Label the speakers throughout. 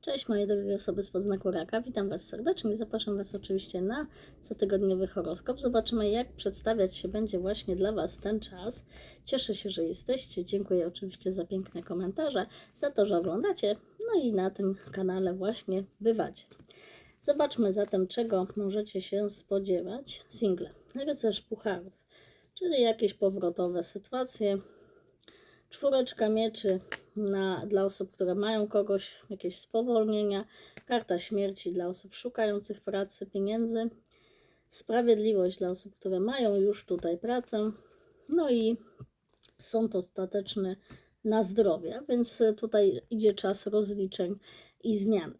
Speaker 1: Cześć moje drogie osoby z podznaku raka, witam Was serdecznie, zapraszam Was oczywiście na cotygodniowy horoskop. Zobaczymy jak przedstawiać się będzie właśnie dla Was ten czas. Cieszę się, że jesteście, dziękuję oczywiście za piękne komentarze, za to, że oglądacie, no i na tym kanale właśnie bywacie. Zobaczmy zatem czego możecie się spodziewać. Single, rycerz pucharów, czyli jakieś powrotowe sytuacje, Czwóreczka mieczy na, dla osób, które mają kogoś, jakieś spowolnienia. Karta śmierci dla osób szukających pracy, pieniędzy. Sprawiedliwość dla osób, które mają już tutaj pracę. No i sąd ostateczny na zdrowie, więc tutaj idzie czas rozliczeń i zmian.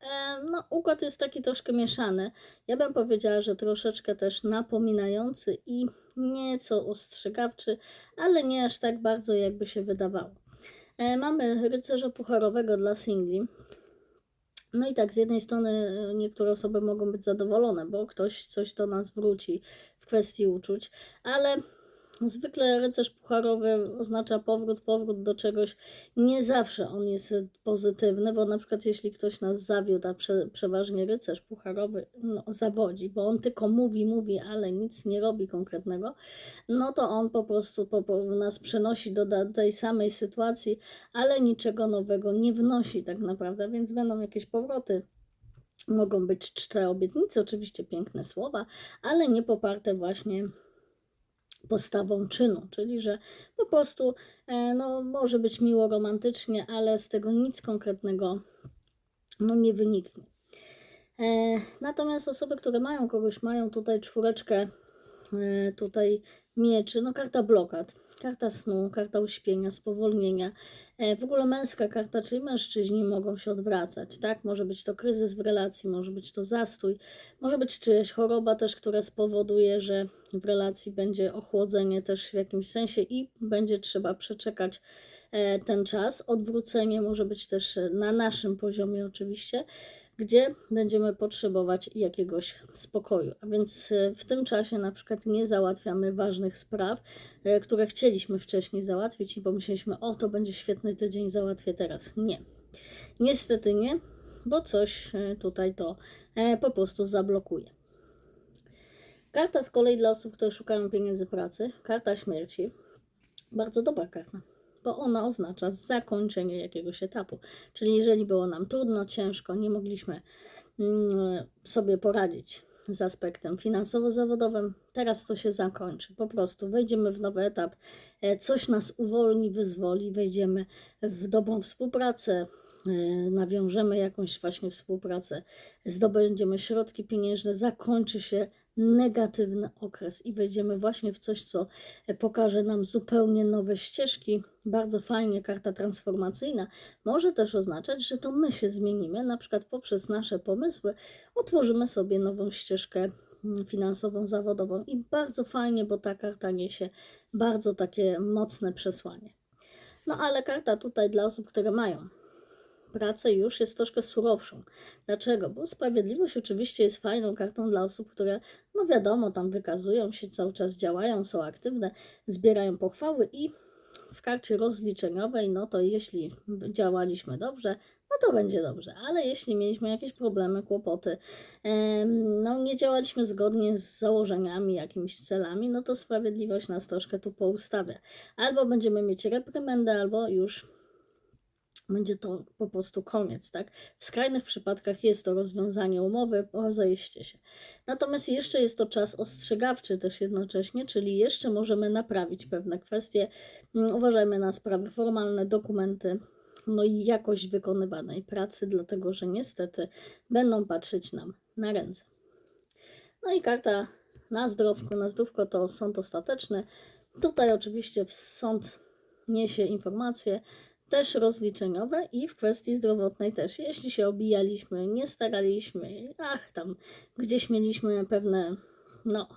Speaker 1: E, No, układ jest taki troszkę mieszany. Ja bym powiedziała, że troszeczkę też napominający i nieco ostrzegawczy, ale nie aż tak bardzo, jakby się wydawało. E, Mamy rycerza pucharowego dla singli. No i tak, z jednej strony e, niektóre osoby mogą być zadowolone, bo ktoś coś do nas wróci w kwestii uczuć, ale zwykle rycerz pucharowy oznacza powrót, powrót do czegoś. Nie zawsze on jest pozytywny, bo na przykład jeśli ktoś nas zawiódł, a prze, przeważnie rycerz pucharowy no, zawodzi, bo on tylko mówi, mówi, ale nic nie robi konkretnego, no to on po prostu po, po nas przenosi do da- tej samej sytuacji, ale niczego nowego nie wnosi tak naprawdę, więc będą jakieś powroty. Mogą być cztery obietnice, oczywiście piękne słowa, ale nie poparte właśnie postawą czynu, czyli że po prostu e, no, może być miło romantycznie, ale z tego nic konkretnego no, nie wyniknie. E, natomiast osoby, które mają kogoś, mają tutaj czwóreczkę e, tutaj mieczy, no karta blokad, karta snu, karta uśpienia, spowolnienia. E, w ogóle męska karta, czyli mężczyźni mogą się odwracać, tak? Może być to kryzys w relacji, może być to zastój, może być czyjaś choroba też, która spowoduje, że w relacji będzie ochłodzenie też w jakimś sensie i będzie trzeba przeczekać e, ten czas. Odwrócenie może być też e, na naszym poziomie oczywiście, gdzie będziemy potrzebować jakiegoś spokoju. A więc e, w tym czasie na przykład nie załatwiamy ważnych spraw, e, które chcieliśmy wcześniej załatwić i pomyśleliśmy, o to będzie świetny tydzień, załatwię teraz. Nie. Niestety nie, bo coś e, tutaj to e, po prostu zablokuje. Karta z kolei dla osób, które szukają pieniędzy pracy, karta śmierci. Bardzo dobra karta, bo ona oznacza zakończenie jakiegoś etapu. Czyli jeżeli było nam trudno, ciężko, nie mogliśmy mm, sobie poradzić z aspektem finansowo-zawodowym, teraz to się zakończy. Po prostu wejdziemy w nowy etap, e, coś nas uwolni, wyzwoli, wejdziemy w dobrą współpracę, e, nawiążemy jakąś właśnie współpracę, zdobędziemy środki pieniężne, zakończy się negatywny okres i wejdziemy właśnie w coś, co e, pokaże nam zupełnie nowe ścieżki. Bardzo fajnie, karta transformacyjna może też oznaczać, że to my się zmienimy, na przykład poprzez nasze pomysły otworzymy sobie nową ścieżkę mm, finansową, zawodową i bardzo fajnie, bo ta karta niesie bardzo takie mocne przesłanie. No ale karta tutaj dla osób, które mają pracę już jest troszkę surowszą. Dlaczego? Bo sprawiedliwość oczywiście jest fajną kartą dla osób, które, no wiadomo, tam wykazują się, cały czas działają, są aktywne, zbierają pochwały i w karcie rozliczeniowej, no to jeśli działaliśmy dobrze, no to będzie dobrze, ale jeśli mieliśmy jakieś problemy, kłopoty, no nie działaliśmy zgodnie z założeniami, jakimiś celami, no to sprawiedliwość nas troszkę tu poustawia. Albo będziemy mieć reprymendę, albo już będzie to po prostu koniec, tak? W skrajnych przypadkach jest to rozwiązanie umowy, rozejście się. Natomiast jeszcze jest to czas ostrzegawczy też jednocześnie, czyli jeszcze możemy naprawić pewne kwestie. Mm, Uważajmy na sprawy formalne, dokumenty, no i jakość wykonywanej pracy, dlatego że niestety będą patrzeć nam na ręce. No i karta na zdrowku, na zdrówko to sąd ostateczny. Tutaj oczywiście sąd niesie informacje, też rozliczeniowe i w kwestii zdrowotnej też. Jeśli się obijaliśmy, nie staraliśmy, ach tam gdzieś mieliśmy pewne no,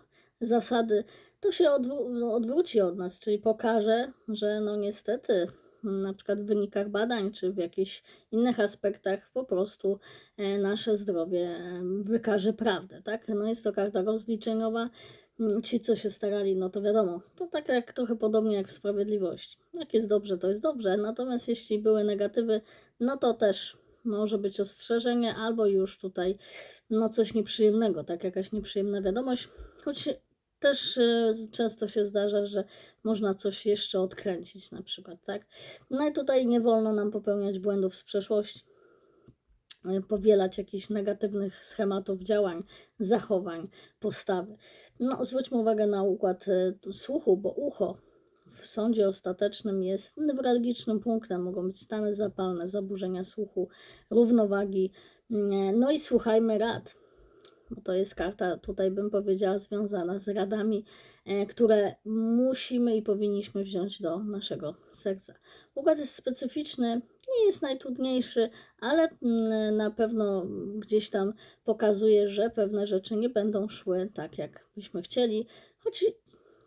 Speaker 1: zasady, to się odwró- no, odwróci od nas, czyli pokaże, że no niestety na przykład w wynikach badań czy w jakichś innych aspektach po prostu e, nasze zdrowie wykaże prawdę, tak? No jest to karta rozliczeniowa, Ci, co się starali, no to wiadomo, to tak jak trochę podobnie jak w sprawiedliwości. Jak jest dobrze, to jest dobrze, natomiast jeśli były negatywy, no to też może być ostrzeżenie, albo już tutaj no coś nieprzyjemnego, tak jakaś nieprzyjemna wiadomość, choć też z- często się zdarza, że można coś jeszcze odkręcić na przykład, tak? No i tutaj nie wolno nam popełniać błędów z przeszłości, powielać jakichś negatywnych schematów działań, zachowań, postawy. No, zwróćmy uwagę na układ tu słuchu, bo ucho w sądzie ostatecznym jest newralgicznym punktem. Mogą być stany zapalne, zaburzenia słuchu, równowagi. Mm, No i słuchajmy rad. Bo to jest karta, tutaj bym powiedziała, związana z radami, które musimy i powinniśmy wziąć do naszego serca. Układ jest specyficzny, nie jest najtrudniejszy, ale mm, na pewno gdzieś tam pokazuje, że pewne rzeczy nie będą szły tak, jak byśmy chcieli, choć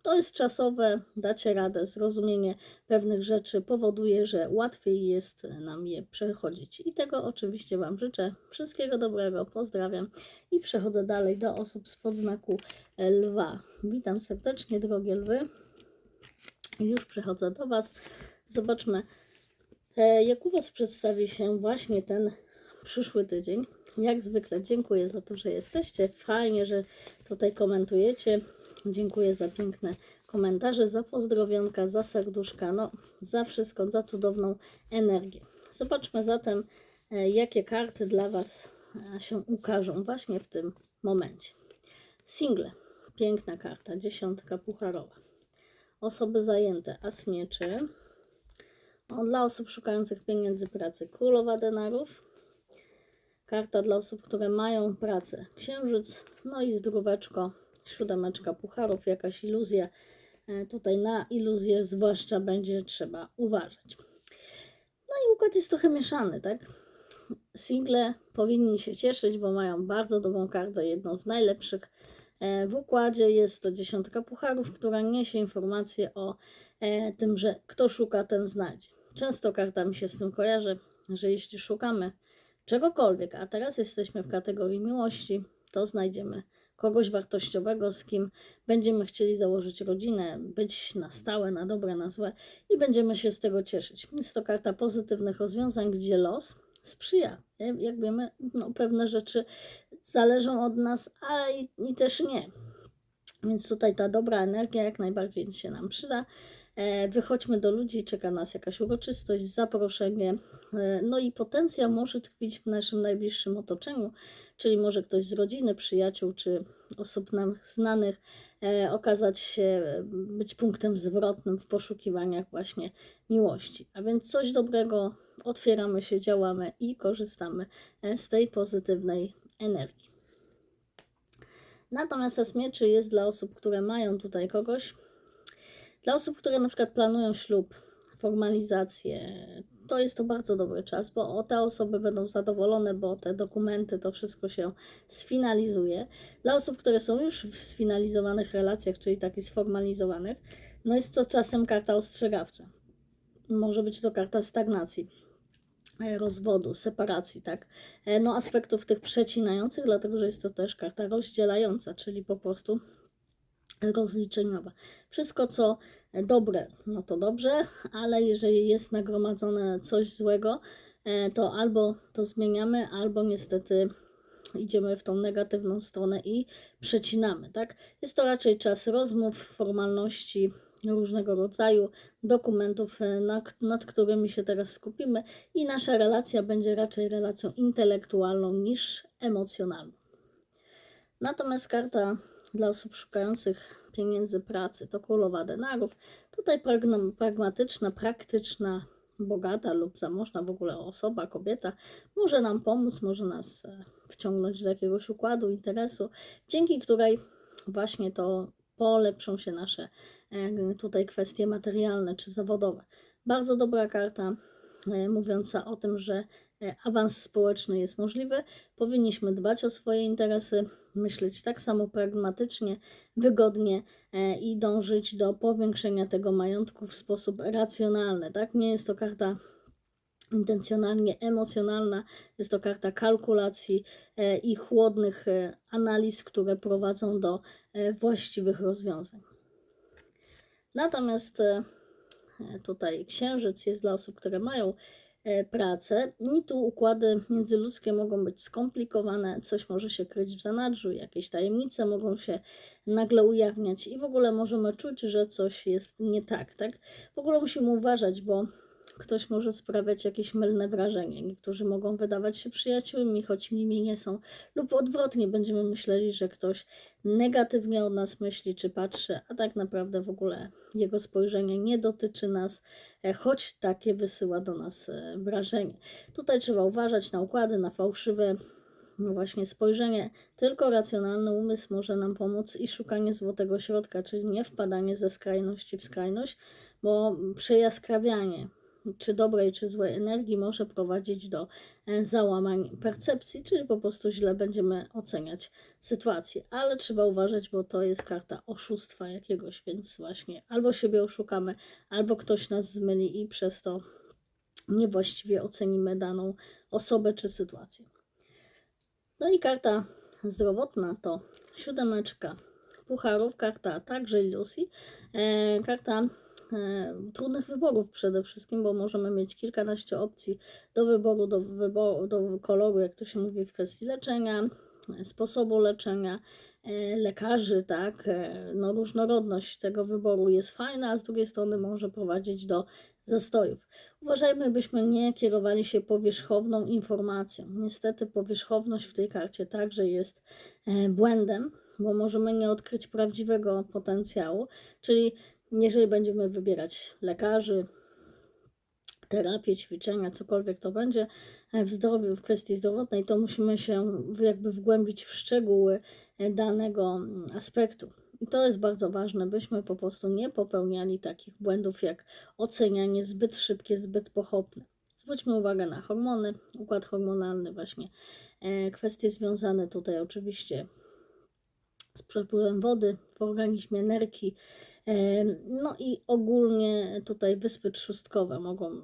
Speaker 1: to jest czasowe, dacie radę, zrozumienie pewnych rzeczy powoduje, że łatwiej jest nam je przechodzić. I tego oczywiście Wam życzę. Wszystkiego dobrego, pozdrawiam i przechodzę dalej do osób z podznaku lwa. Witam serdecznie, drogie lwy. Już przechodzę do Was. Zobaczmy, jak u Was przedstawi się właśnie ten przyszły tydzień. Jak zwykle dziękuję za to, że jesteście. Fajnie, że tutaj komentujecie. Dziękuję za piękne komentarze, za pozdrowionka, za serduszka, no za wszystko, za cudowną energię. Zobaczmy zatem, e, jakie karty dla Was e, się ukażą właśnie w tym momencie. Single, piękna karta, dziesiątka pucharowa. Osoby zajęte, as mieczy. O, dla osób szukających pieniędzy pracy, królowa denarów. Karta dla osób, które mają pracę, księżyc, no i zdróweczko, siódemeczka pucharów, jakaś iluzja. E, Tutaj na iluzję zwłaszcza będzie trzeba uważać. No i układ jest trochę mieszany, tak? Single powinni się cieszyć, bo mają bardzo dobrą kartę, jedną z najlepszych e, w układzie. Jest to dziesiątka pucharów, która niesie informacje o e, tym, że kto szuka, ten znajdzie. Często karta mi się z tym kojarzy, że jeśli szukamy czegokolwiek, a teraz jesteśmy w kategorii miłości, to znajdziemy kogoś wartościowego, z kim będziemy chcieli założyć rodzinę, być na stałe, na dobre, na złe i będziemy się z tego cieszyć. Jest to karta pozytywnych rozwiązań, gdzie los sprzyja. Jak wiemy, no, pewne rzeczy zależą od nas, ale i, i też nie. Więc tutaj ta dobra energia jak najbardziej się nam przyda. E, Wychodźmy do ludzi, czeka nas jakaś uroczystość, zaproszenie. E, No i potencjał może tkwić w naszym najbliższym otoczeniu, czyli może ktoś z rodziny, przyjaciół czy osób nam znanych e, okazać się być punktem zwrotnym w poszukiwaniach właśnie miłości. A więc coś dobrego, otwieramy się, działamy i korzystamy z tej pozytywnej energii. Natomiast as mieczy jest dla osób, które mają tutaj kogoś, dla osób, które na przykład planują ślub, formalizację, to jest to bardzo dobry czas, bo te osoby będą zadowolone, bo te dokumenty, to wszystko się sfinalizuje. Dla osób, które są już w sfinalizowanych relacjach, czyli takich sformalizowanych, no jest to czasem karta ostrzegawcza. Może być to karta stagnacji e, rozwodu, separacji, tak? E, No aspektów tych przecinających, dlatego że jest to też karta rozdzielająca, czyli po prostu rozliczeniowa. Wszystko, co dobre, no to dobrze, ale jeżeli jest nagromadzone coś złego, e, to albo to zmieniamy, albo niestety idziemy w tą negatywną stronę i przecinamy, tak? Jest to raczej czas rozmów, formalności różnego rodzaju, dokumentów, e, na, nad którymi się teraz skupimy i nasza relacja będzie raczej relacją intelektualną niż emocjonalną. Natomiast karta dla osób szukających pieniędzy, pracy to królowa denarów. Tutaj pragmatyczna, praktyczna, bogata lub zamożna w ogóle osoba, kobieta może nam pomóc, może nas e, wciągnąć do jakiegoś układu, interesu, dzięki której właśnie to polepszą się nasze e, tutaj kwestie materialne czy zawodowe. Bardzo dobra karta, e, mówiąca o tym, że awans społeczny jest możliwy. Powinniśmy dbać o swoje interesy, myśleć tak samo pragmatycznie, wygodnie e, i dążyć do powiększenia tego majątku w sposób racjonalny. Tak? Nie jest to karta intencjonalnie emocjonalna, jest to karta kalkulacji e, i chłodnych e, analiz, które prowadzą do właściwych rozwiązań. Natomiast tutaj księżyc jest dla osób, które mają pracę. I tu układy międzyludzkie mogą być skomplikowane, coś może się kryć w zanadrzu, jakieś tajemnice mogą się nagle ujawniać i w ogóle możemy czuć, że coś jest nie tak, tak? W ogóle musimy uważać, bo ktoś może sprawiać jakieś mylne wrażenie. Niektórzy mogą wydawać się przyjaciółmi, choć nimi nie są, lub odwrotnie będziemy myśleli, że ktoś negatywnie o nas myśli czy patrzy, a tak naprawdę w ogóle jego spojrzenie nie dotyczy nas, e, choć takie wysyła do nas e, wrażenie. Tutaj trzeba uważać na układy, na fałszywe no właśnie spojrzenie, tylko racjonalny umysł może nam pomóc i szukanie złotego środka, czyli nie wpadanie ze skrajności w skrajność, bo przejaskrawianie czy dobrej, czy złej energii może prowadzić do e, załamań percepcji, czyli po prostu źle będziemy oceniać sytuację. Ale trzeba uważać, bo to jest karta oszustwa jakiegoś, więc właśnie albo siebie oszukamy, albo ktoś nas zmyli i przez to niewłaściwie ocenimy daną osobę czy sytuację. No i karta zdrowotna to siódemeczka pucharów, karta także iluzji, e, karta trudnych wyborów przede wszystkim, bo możemy mieć kilkanaście opcji do wyboru, do, wyboru, do koloru, jak to się mówi w kwestii leczenia, e, sposobu leczenia, e, lekarzy, tak, e, no różnorodność tego wyboru jest fajna, a z drugiej strony może prowadzić do zastojów. Uważajmy, byśmy nie kierowali się powierzchowną informacją. Niestety powierzchowność w tej karcie także jest e, błędem, bo możemy nie odkryć prawdziwego potencjału, czyli jeżeli będziemy wybierać lekarzy, terapię, ćwiczenia, cokolwiek to będzie e, w zdrowiu, w kwestii zdrowotnej, to musimy się jakby wgłębić w szczegóły e, danego mm, aspektu. I to jest bardzo ważne, byśmy po prostu nie popełniali takich błędów jak ocenianie zbyt szybkie, zbyt pochopne. Zwróćmy uwagę na hormony, układ hormonalny, właśnie e, kwestie związane tutaj oczywiście z przepływem wody w organizmie, nerki, no i ogólnie tutaj wyspy trzustkowe mogą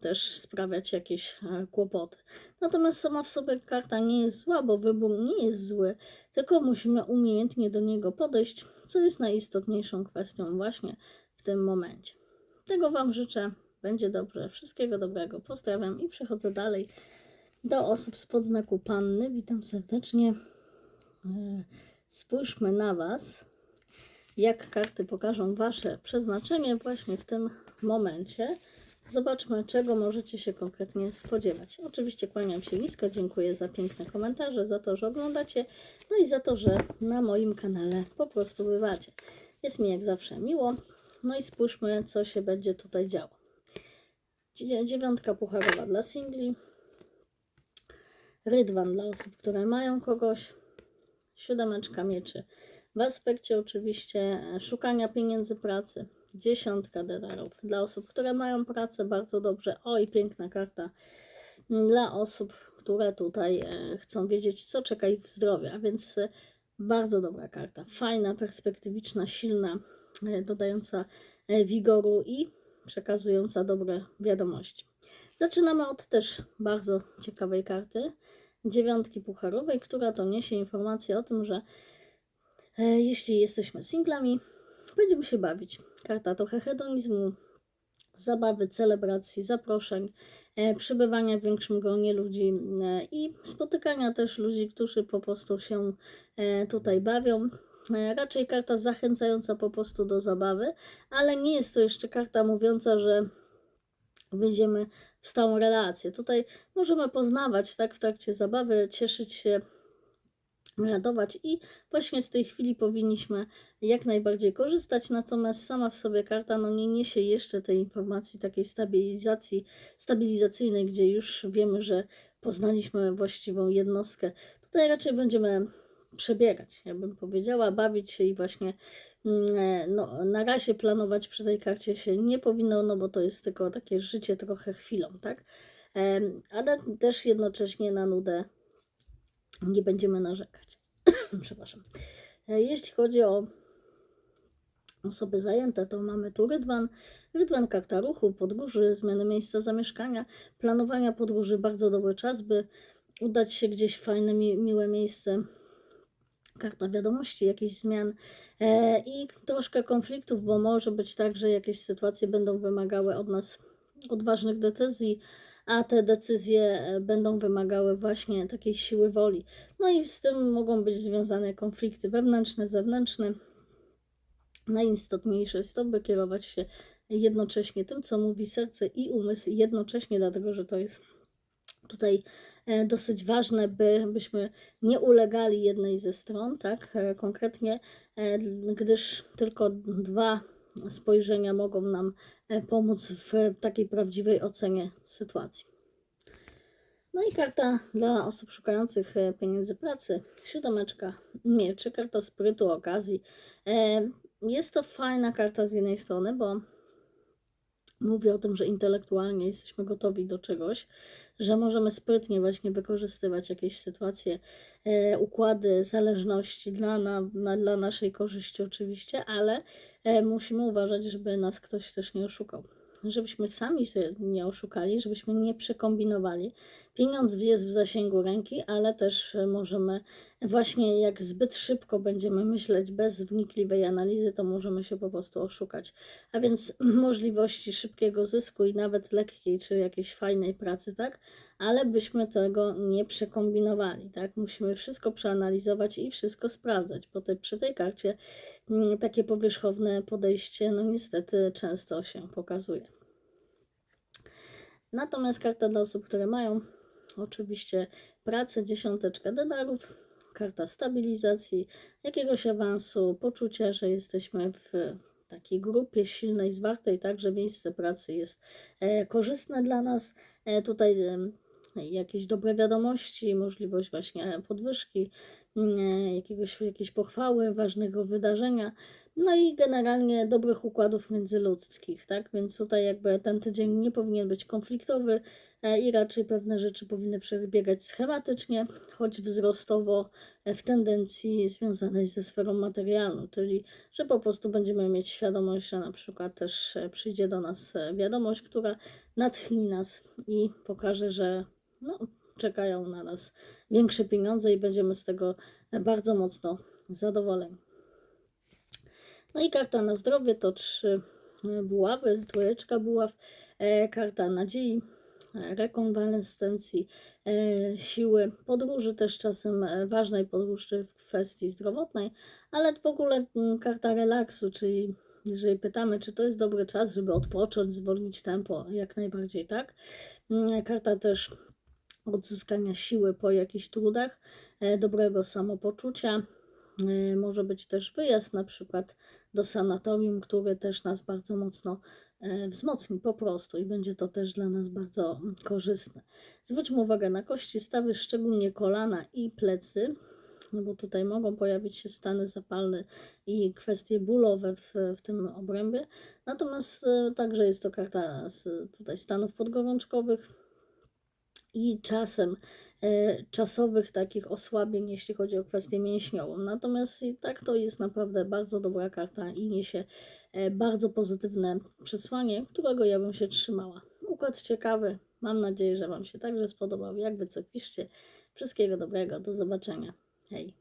Speaker 1: też sprawiać jakieś e, kłopoty. Natomiast sama w sobie karta nie jest zła, bo wybór nie jest zły, tylko musimy umiejętnie do niego podejść, co jest najistotniejszą kwestią właśnie w tym momencie. Tego Wam życzę. Będzie dobrze. Wszystkiego dobrego. Pozdrawiam i przechodzę dalej do osób z podznaku Panny. Witam serdecznie. E, Spójrzmy na Was, jak karty pokażą Wasze przeznaczenie właśnie w tym momencie. Zobaczmy, czego możecie się konkretnie spodziewać. Oczywiście kłaniam się nisko, dziękuję za piękne komentarze, za to, że oglądacie, no i za to, że na moim kanale po prostu bywacie. Jest mi jak zawsze miło. No i spójrzmy, co się będzie tutaj działo. Dzie- Dziewiątka pucharowa dla singli. Rydwan dla osób, które mają kogoś. Siódemeczka mieczy. W aspekcie oczywiście e, szukania pieniędzy pracy. Dziesiątka denarów dla osób, które mają pracę bardzo dobrze. Oj, piękna karta dla osób, które tutaj e, chcą wiedzieć, co czeka ich w zdrowiu. A więc e, bardzo dobra karta. Fajna, perspektywiczna, silna, dodająca wigoru i przekazująca dobre wiadomości. Zaczynamy od też bardzo ciekawej karty. Dziewiątki pucharowej, która to niesie informację o tym, że jeśli jesteśmy singlami, będziemy się bawić. Karta trochę hedonizmu, zabawy, celebracji, zaproszeń, e, przebywania w większym gronie ludzi e, i spotykania też ludzi, którzy po prostu się e, tutaj bawią. E, raczej karta zachęcająca po prostu do zabawy, ale nie jest to jeszcze karta mówiąca, że wyjdziemy w stałą relację. Tutaj możemy poznawać tak w trakcie zabawy, cieszyć się radować i właśnie z tej chwili powinniśmy jak najbardziej korzystać, natomiast sama w sobie karta no nie niesie jeszcze tej informacji takiej stabilizacji, stabilizacyjnej, gdzie już wiemy, że poznaliśmy właściwą jednostkę. Tutaj raczej będziemy przebiegać, ja bym powiedziała, bawić się i właśnie mm, e, no, na razie planować przy tej karcie się nie powinno, no bo to jest tylko takie życie trochę chwilą, tak? Ale też jednocześnie na nudę nie będziemy narzekać. Przepraszam. E, Jeśli chodzi o osoby zajęte, to mamy tu rydwan. Rydwan karta ruchu, podróży, zmiany miejsca zamieszkania, planowania podróży, bardzo dobry czas, by udać się gdzieś w fajne, mi, miłe miejsce. Karta wiadomości, jakichś zmian e, i troszkę konfliktów, bo może być tak, że jakieś sytuacje będą wymagały od nas odważnych decyzji, a te decyzje e, będą wymagały właśnie takiej siły woli. No i z tym mogą być związane konflikty wewnętrzne, zewnętrzne. Najistotniejsze jest to, by kierować się jednocześnie tym, co mówi serce i umysł, jednocześnie, dlatego że to jest tutaj e, dosyć ważne, by, byśmy nie ulegali jednej ze stron, tak, e, konkretnie, gdyż tylko dwa spojrzenia mogą nam pomóc w takiej prawdziwej ocenie sytuacji. No i karta dla osób szukających pieniędzy pracy, siódemeczka mieczy, karta sprytu, okazji. Jest to fajna karta z jednej strony, bo mówi o tym, że intelektualnie jesteśmy gotowi do czegoś, że możemy sprytnie właśnie wykorzystywać jakieś sytuacje, e, układy zależności dla, na, na, dla naszej korzyści oczywiście, ale e, musimy uważać, żeby nas ktoś też nie oszukał żebyśmy sami się nie oszukali, żebyśmy nie przekombinowali. Pieniądz jest w zasięgu ręki, ale też możemy, właśnie jak zbyt szybko będziemy myśleć bez wnikliwej analizy, to możemy się po prostu oszukać. A więc możliwości szybkiego zysku i nawet lekkiej czy jakiejś fajnej pracy, tak? Ale byśmy tego nie przekombinowali, tak? Musimy wszystko przeanalizować i wszystko sprawdzać, bo te, przy tej karcie mm, takie powierzchowne podejście, no niestety często się pokazuje. Natomiast karta dla osób, które mają oczywiście pracę, dziesiąteczka denarów, karta stabilizacji, jakiegoś awansu, poczucia, że jesteśmy w takiej grupie silnej, zwartej, tak, że miejsce pracy jest e, korzystne dla nas. E, tutaj jakieś dobre wiadomości, możliwość właśnie podwyżki, e, jakiegoś, jakiejś pochwały, ważnego wydarzenia, no i generalnie dobrych układów międzyludzkich, tak? Więc tutaj jakby ten tydzień nie powinien być konfliktowy e, i raczej pewne rzeczy powinny przebiegać schematycznie, choć wzrostowo e, w tendencji związanej ze sferą materialną, czyli że po prostu będziemy mieć świadomość, że na przykład też przyjdzie do nas wiadomość, która natchni nas i pokaże, że no, czekają na nas większe pieniądze i będziemy z tego bardzo mocno zadowoleni. No i karta na zdrowie to trzy buławy, trójeczka buław, e, karta nadziei, e, rekonwalescencji, e, siły, podróży też czasem ważnej podróży w kwestii zdrowotnej, ale w ogóle mm, karta relaksu, czyli jeżeli pytamy, czy to jest dobry czas, żeby odpocząć, zwolnić tempo, jak najbardziej tak. Mm, karta też odzyskania siły po jakichś trudach, e, dobrego samopoczucia. E, może być też wyjazd na przykład do sanatorium, który też nas bardzo mocno e, wzmocni po prostu i będzie to też dla nas bardzo korzystne. Zwróćmy uwagę na kości stawy, szczególnie kolana i plecy, no bo tutaj mogą pojawić się stany zapalne i kwestie bólowe w, w tym obrębie. Natomiast także jest to karta z tutaj stanów podgorączkowych, i czasem e, czasowych takich osłabień, jeśli chodzi o kwestię mięśniową. Natomiast i tak to jest naprawdę bardzo dobra karta i niesie e, bardzo pozytywne przesłanie, którego ja bym się trzymała. Układ ciekawy. Mam nadzieję, że Wam się także spodobał. Jakby co piszcie. Wszystkiego dobrego. Do zobaczenia. Hej.